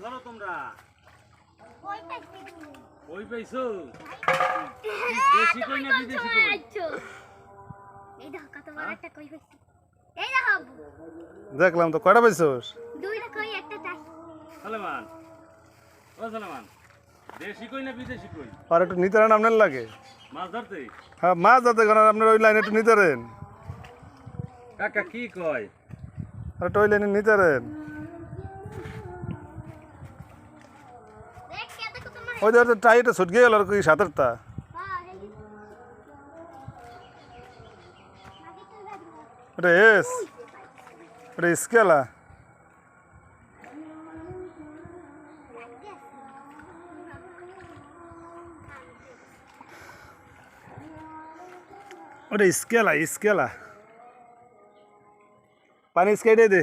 ধরো তোমরা। ওই পাইছো? দেশি কই না বিদেশি কই? এই দেখো কত বড় একটা কই পাইছি? এই দেখো দেখলাম তো কয়টা পাইছোস? দুইটা কই একটা সালেমান ও সালেমান দেশি কই না বিদেশি কই? আর একটু নিতে রান আপনার লাগে। মাছ ধরতে? হ্যাঁ মাছ যাতে কারণ আপনার ওই লাইনে একটু নিতে রেন কাকা কি কয়? আর একটু ওই লাইনে নিতে রেন ওই যে টাইটা ছুট গিয়ে গেল আর কি সাঁতারটা। ওটা এস ওটা স্কেলা ওটা স্কেলা স্কেলা পানি স্কেটে দে।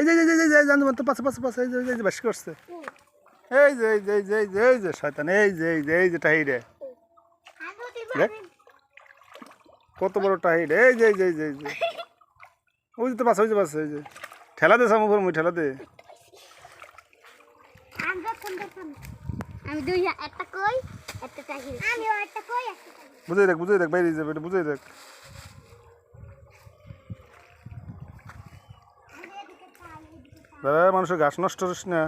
এই যে এই যে এই যে জানতে পারতো পাশে পাশে পাশে এই যে এই যে বেশি করছে এই যে এই যে এই যে এই যে এই যে শয়তান এই যে এই যে এই যে তুই দেখ। কত বড় টাহিরে এই যে এই যে এই যে এই যে ওই যে তো পাশে ওই যে পাশে ওই যে ঠেলা দে সামু মুই ঠেলা দে আমি দুই একটা কই একটা টাকি আমিও একটা কই একটা বুঝাই দেখ বুঝাই দেখ বাইরে যাবে বুঝাই দেখ আগে এদিকে চাই এদিকে চাই দাদা মানুষের ঘাস নষ্ট করিস না?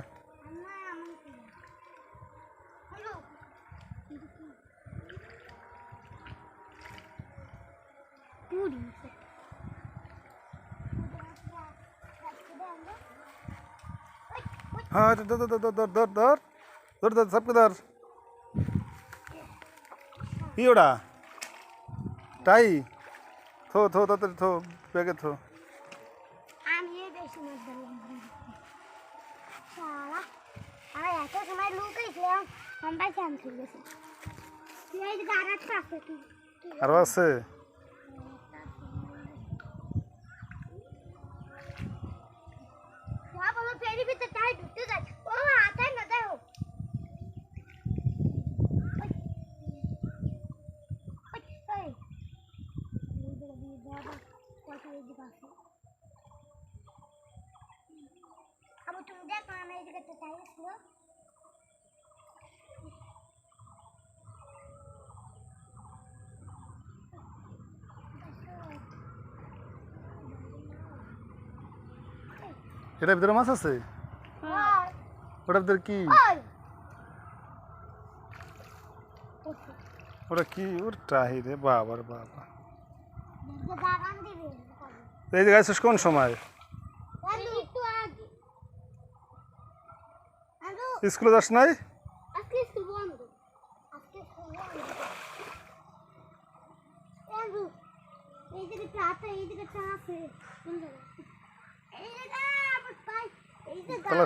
থো থো তাড়াতাড়ি থো ব্যাগে থো। আর আছে? এটার ভিতরে মাছ আছে? ওই ওটার ভিতরে কি? ওটা কি? ওর টাহি রে বাবার বাবা। এই জায়গায় আছিস কোন সময়? স্কুলে যাস নাই?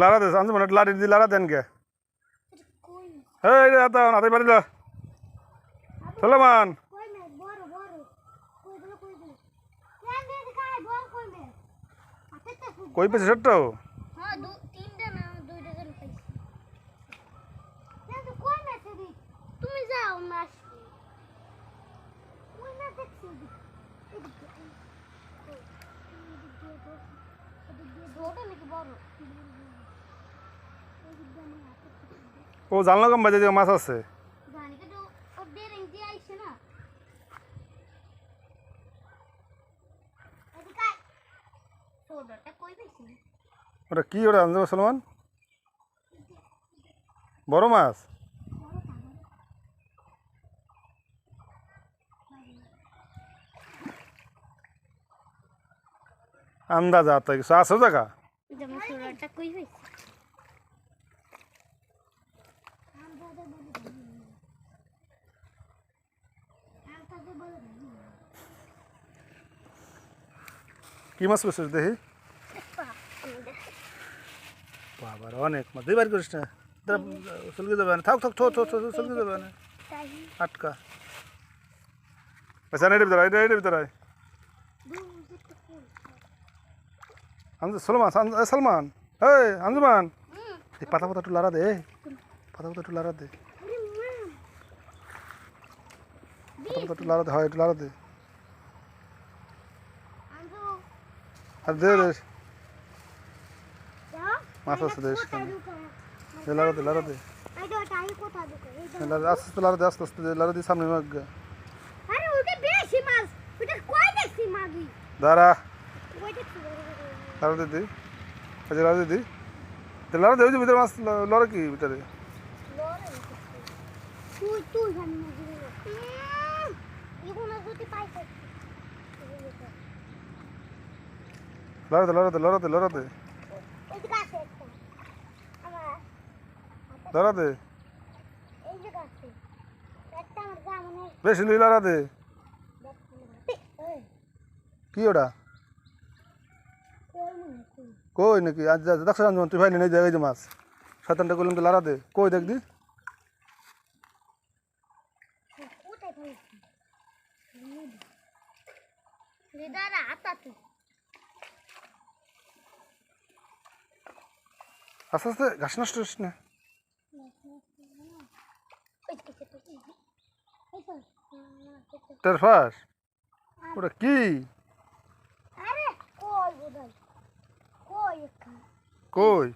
लारा दे सांस मिनट लारा दी लारा देन के हे रे आता ना ताई बारिला सलमान कोई पे सट्टा हो कोई लेके ও, জানলো কম বাজে মাছ আছে। ওটা কি ওটা আনজে সলমান বড় মাছ? আন্দাজ আছে কিছু আছে জায়গা? কি মাছ পেয়েছিস দেখি? বাবার অনেক মাছ। দুইবার করিস না। চলকে যাবে না। থাক থাক থো থো থো চলকে যাবে না। আটকা। আচ্ছা না এটার ভিতরে এটা এটার ভিতরে সলমান সলমান। এই আঞ্জুমান। এই পাতা পাতা একটু লাড়া দে। পাতা পাতা একটু লাড়া দে। পাতা পাতা একটু লাড়া দে হয় একটু লাড়া দে। আর দে রে মাছ আছে দে সেখানে দে লাড়া দে দে। লাড়া- আস্তে আস্তে লাড়া দে আস্তে আস্তে দে লাড়া দিয়ে সামনে মাগ আরে ওটা বেশি মাছ। ওটা কয় দেখছি মাগি? দাঁড়া। ওই দেখছি দে আচ্ছা লাড়া দে দে। লাড়া দে ওই যে ভিতরে মাছ লড়া কি ভিতরে? তুই তুই জানি না এগুলো যদি পাইছে লড়া দে লড়া দে লড়া দে লড়া দে এই যে গাছে একটা আমার লড়া দে এই যে গাছে একটা আমার যা মনে বেশি লই লড়া দে কি ওটা? কই নাকি? আজ দেখছ আঞ্জুমান তুই ভাইলি নেই দেখ এই যে মাছ। শয়তানটা করলাম তো লড়া দে কই দেখ দি কোথায় পাইছি দিদারা আতাতে আস্তে আস্তে ঘাস নষ্ট হস না। ফাস? ওটা কি? আরে কই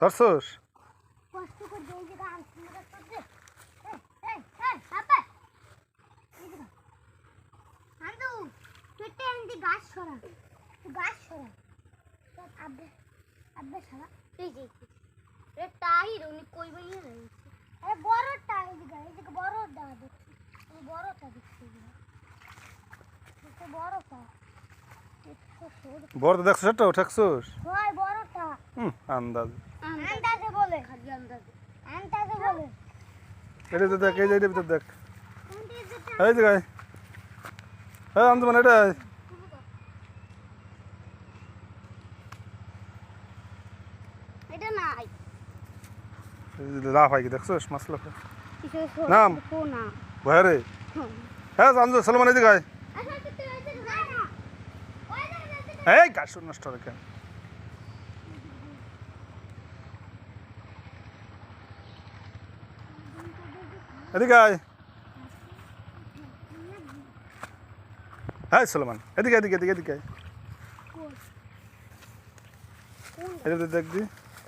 ধরছস কষ্ট করে এই যে গান শুনে করতে এই এই এই আপা এই যে আন্দু এন্দি গাছ ছড়া? তুই গাছ ছড়া। তোর আব্বে আব্বে ছড়া। এই যে রে টাহির উনি কই বইয়ে রয়েছে আরে বড় টাহি দিগা এই দিকে বড় দা দেখছি। আমি বড়টা দেখছি এটা বড়টা এটা বড় তো দেখছ সেটা ঠেকছস হয় বড়টা হুম আন্দাজ। আন্দাজে বলে। খালি আন্দাজে। আন্দাজে বলে। এটা তো দেখ এই যে ভিতর দেখ। এই যে গাই হ্যাঁ আঞ্জুমান এটা এটা নাই লাফ হয় কি দেখছস? মাছ নাম? না। ভয় রে। হ্যাঁ আঞ্জু সলমান এই যে। গাই এই গাছ নষ্ট কেন? এদিকে আয়। হ্যাঁ সলমান এদিকে এদিকে এদিকে এদিকে আয়। এদিকে দেখ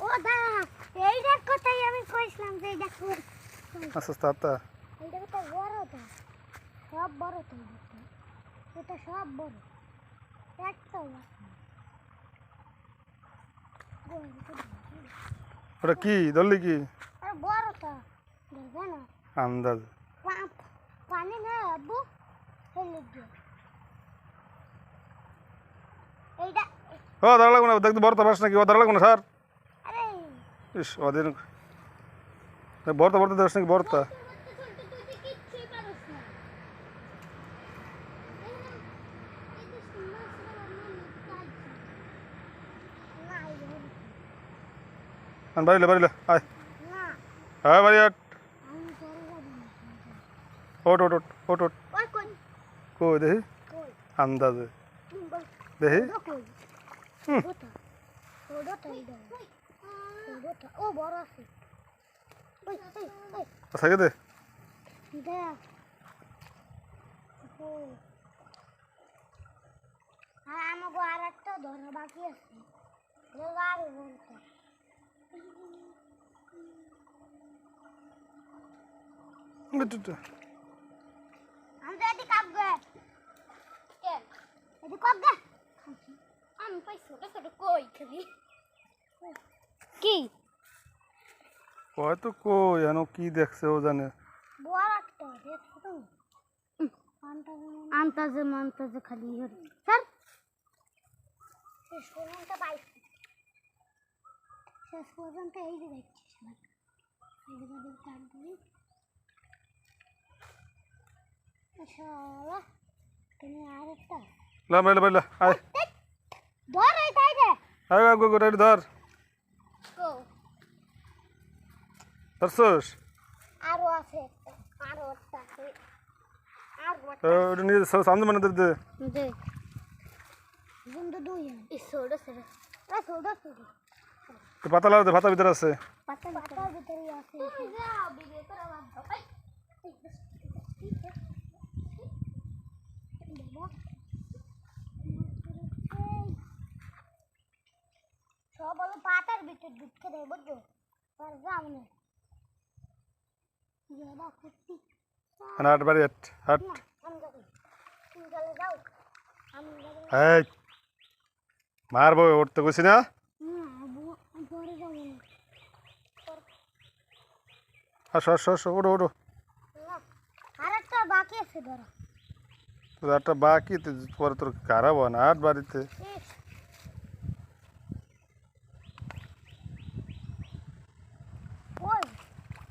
ও দাঁড়া। এইটার কথাই আমি কইছিলাম যে এটা আস্তে আস্তে আত্মা এইটা কত বড়টা সব বড় তো এটা সব বড়। বড়, বড়। ওটা কি? ধরলি কি? আরে বড়টা দেখবে না? আন্দাজ। পানি না আব্বু? এইটা ও দাঁড়া লাগবে না। দেখ তো বড় তো বাস নাকি। ও দাঁড়া লাগবে না স্যার ইস ওদিন বড় তো বড় তো দেখ নাকি বড় তো বাড়িলে বাড়িলে আয় হ্যাঁ বাড়ি আট ওট ওট ওট ওট ওট কই দেখি আন্দাজে দেখি হুম। ও বড় আছে। ওই, ওই, ওই, থাকে দে। ও। আর আমাকে আর একটা ধরা বাকি আছে। এগারো ঘণ্টা আমি তো এদিকে আসবে এদিকে কর দে আমি পাই ছোট ছোট কই খালি? কি? হয়তো কই এন কি দেখছে ও জানে। আন্তাজে মান্তাজে খালি হরে স্যার? শেষ পর্যন্ত পাইছি শেষ পর্যন্ত এই যে দেখছি সবাই। দিই তুমি আর একটা লা বাইলা বাইলা আয়। ধর এই তাই রে আয় আয় গো গো ধর গো ধরছস? আরও আছে একটা আরও একটা আছে। আর ওটা নিয়ে সামনে মানে দে। দে। বন্ধু দুই। এই ছোট ছোট। এ ছোট ছোট। তো পাতা দে পাতা ভিতরে আছে। পাতা পাতা ভিতরে আছে। তুমি যাও বিবে করে বাদ সব হলো পাতার ভিতর ঢুকে দেয় বুঝছ আর যাও না। হাট বাড়ি হাট হাট এই মারবো উঠতে গেছি না? আসো আসো আসো ওঠো আর একটা বাকি আছে ধরো। তো একটা বাকি তো পরে তোর খারাপ না হাট বাড়িতে